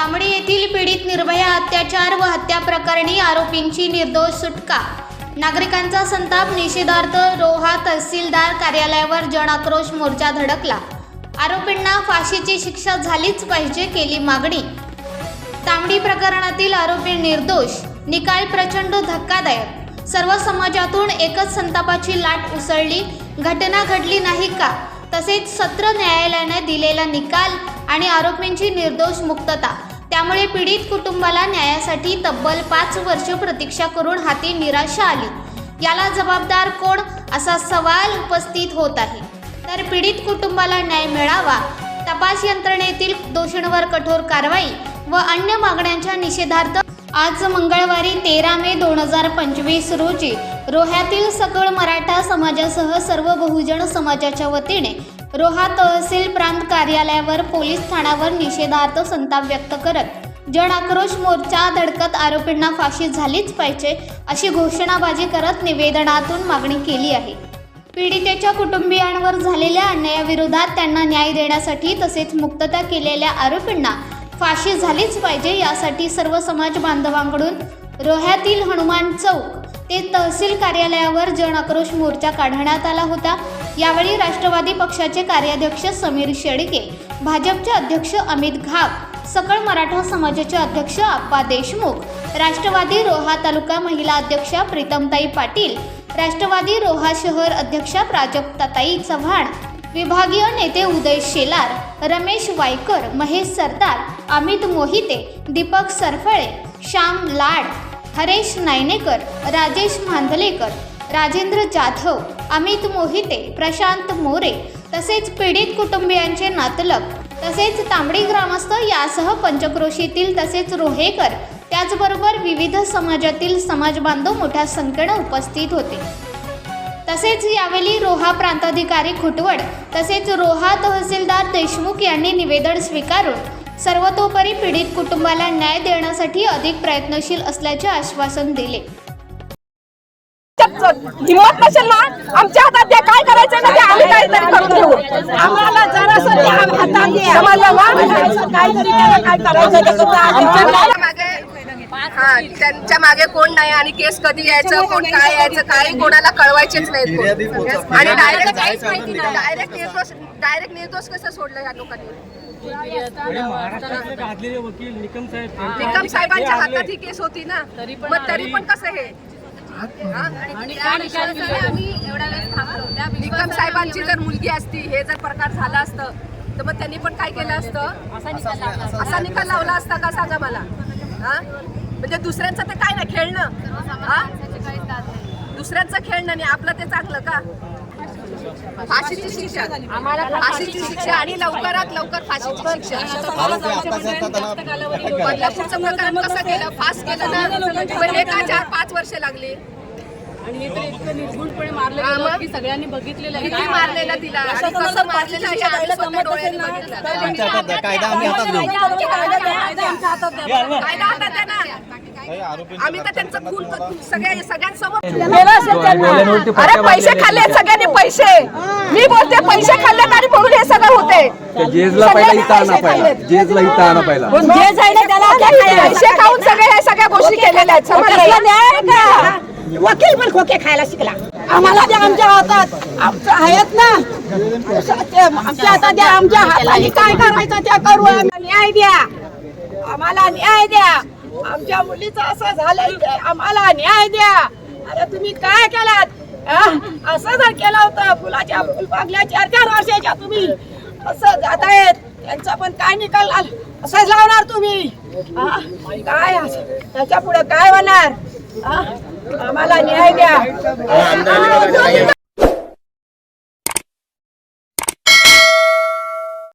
तांबडी येथील पीडित निर्भया अत्याचार व हत्या प्रकरणी आरोपींची निर्दोष सुटका. नागरिकांचा संताप निषेधार्थ रोहा तहसीलदार कार्यालयावर जनआक्रोश मोर्चा धडकला. आरोपींना फाशीची शिक्षा झालीच पाहिजे केली मागणी. तांबडी प्रकरणातील आरोपी निर्दोष निकाल प्रचंड धक्कादायक. सर्व समाजातून एकच संतापाची लाट उसळली घटना घडली नाही का? तसेच सत्र न्यायालयाने दिलेला निकाल आणि आरोपींची निर्दोष मुक्तता. त्यामुळे पीडित कुटुंबाला न्यायासाठी तब्बल पाच वर्ष प्रतीक्षा करून हाती निराशा आली. याला जबाबदार कोण? असा सवाल उपस्थित होत आहे. तर पीडित कुटुंबाला न्याय मिळावा तपास यंत्रणेतील दोषींवर कठोर कारवाई व अन्य मागण्यांच्या निषेधार्थ आज मंगळवारी तेरा मे दोन हजार पंचवीस रोजी रोह्यातील सकळ मराठा समाजासह सर्व बहुजन समाजाच्या वतीने रोहा तहसील प्रांत कार्यालयावर पोलीस ठाण्यावर निषेधार्थ संताप व्यक्त करत जन आक्रोश मोर्चा धडकत आरोपींना फाशी झालीच पाहिजे अशी घोषणाबाजी करत निवेदनातून मागणी केली आहे. पीडितेच्या कुटुंबियांवर झालेल्या अन्यायाविरोधात त्यांना न्याय देण्यासाठी तसेच मुक्तता केलेल्या आरोपींना फाशी झालीच पाहिजे यासाठी सर्व समाज बांधवांकडून रोह्यातील हनुमान चौक ते तहसील कार्यालयावर जन आक्रोश मोर्चा काढण्यात आला होता. यावेळी राष्ट्रवादी पक्षाचे कार्याध्यक्ष समीर शेडके भाजपचे अध्यक्ष अमित घाग सकळ मराठा समाजाचे अध्यक्ष आप्पा देशमुख राष्ट्रवादी रोहा तालुका महिला अध्यक्षा प्रीतमताई पाटील राष्ट्रवादी रोहा शहर अध्यक्षा प्राजक्ताताई चव्हाण विभागीय नेते उदय शेलार रमेश वायकर महेश सरदार अमित मोहिते दीपक सरफळे श्याम लाड हरेश नायनेकर राजेश मांधलेकर राजेंद्र जाधव अमित मोहिते प्रशांत मोरे तसेच पीडित कुटुंबियांचे नातलग तसेच तांबडी ग्रामस्थ यासह पंचक्रोशीतील तसेच रोहेकर त्याचबरोबर विविध समाजातील समाज बांधव मोठ्या संख्येनं उपस्थित होते. तसेच यावेळी रोहा प्रांताधिकारी खुटवड तसेच रोहा तहसीलदार देशमुख यांनी निवेदन स्वीकारून सर्वतोपरी पीडित कुटुंबाला न्याय देण्यासाठी अधिक प्रयत्नशील असल्याचे आश्वासन दिले. हिंमत नसेल ना? आमच्या हातात ते काय करायचं ना? ते आम्ही काहीतरी करून घेऊ आम्हाला हातात काहीतरी काय करायचं? मागे हा त्यांच्या मागे कोण नाही आणि केस कधी यायचं कोण काय यायचं काही कोणाला कळवायचेच नाहीत कोण. आणि डायरेक्ट डायरेक्ट निर्दोष डायरेक्ट निर्दोष कसं सोडलं या लोकांनी? निकम साहेब त्यांच्या निकम साहेबांच्या हातात ही केस होती ना. मग तरी पण कसं हे? निकम साहेबांची जर मुलगी असती हे जर प्रकार झाला असतं तर मग त्यांनी पण काय केलं असतं? असा निकाल लावला असता. का? सांगा मला. हा? म्हणजे दुसऱ्यांचं ते काय ना खेळणं. हा? दुसऱ्यांचं खेळणं नाही. आपलं ते चांगलं का? फाशीची शिक्षा. फाशीची शिक्षा आणि लवकरात लवकर फाशीची शिक्षा. बदलापूरचं प्रकरण कसं केलं? फास्ट केलं ना? एका चार पाच वर्ष लागली? आणि हे तर इतकं निर्गुणपणे मारलं? की सगळ्यांनी बघितलेलं आहे. किती मारलेला तिला? आणि कसं मारलेलं हे आम्ही स्वतः डोळ्यांनी बघितलं कायदा आम्ही हातात घेऊ कायदा हातात आहे ना? आम्ही तर त्यांचं खून सगळ्या सगळ्यांसमोर केलं असेल त्यांना. अरे पैसे खाल्ले सगळ्यांनी पैसे. मी बोलते पैसे खाल्ले आणि म्हणून हे सगळं होते. जेजला पहिला इथं आणा पहिला. जेजला इथं आणा पहिला. जे जाईल त्याला पैसे खाऊन सगळे या सगळ्या गोष्टी केलेल्या आहेत. समजलं? न्याय का? वकील पण खोके खायला शिकला. आम्हाला द्या आमच्या हातात. आमचं आहेत ना. आमच्या हातात द्या. आमच्या हाताने काय करायचं त्या करू. आम्हाला न्याय द्या. आम्हाला न्याय द्या. आमच्या मुलीचं असं झालंय की आम्हाला न्याय द्या. अरे तुम्ही काय केलात? हा? असं जर केलं होतं फुलाच्या फुलपागल्या चार चार वर्षाच्या तुम्ही. असं जात आहेत त्यांचा पण काय निकाल असंच लावणार तुम्ही? काय असं? त्याच्या पुढे काय होणार? आम्हाला न्याय द्या.